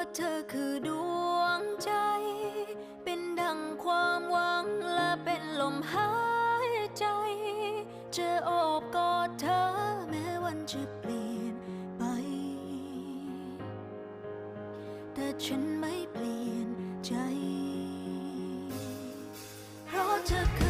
ะเธอคือดวงใจ เป็นดังความหวังและเป็นลมหายใจ จะโอบกอดเธอแม้วันจะเปลี่ยนไป แต่ฉันไม่เปลี่ยนใจ เพราะเธอคือ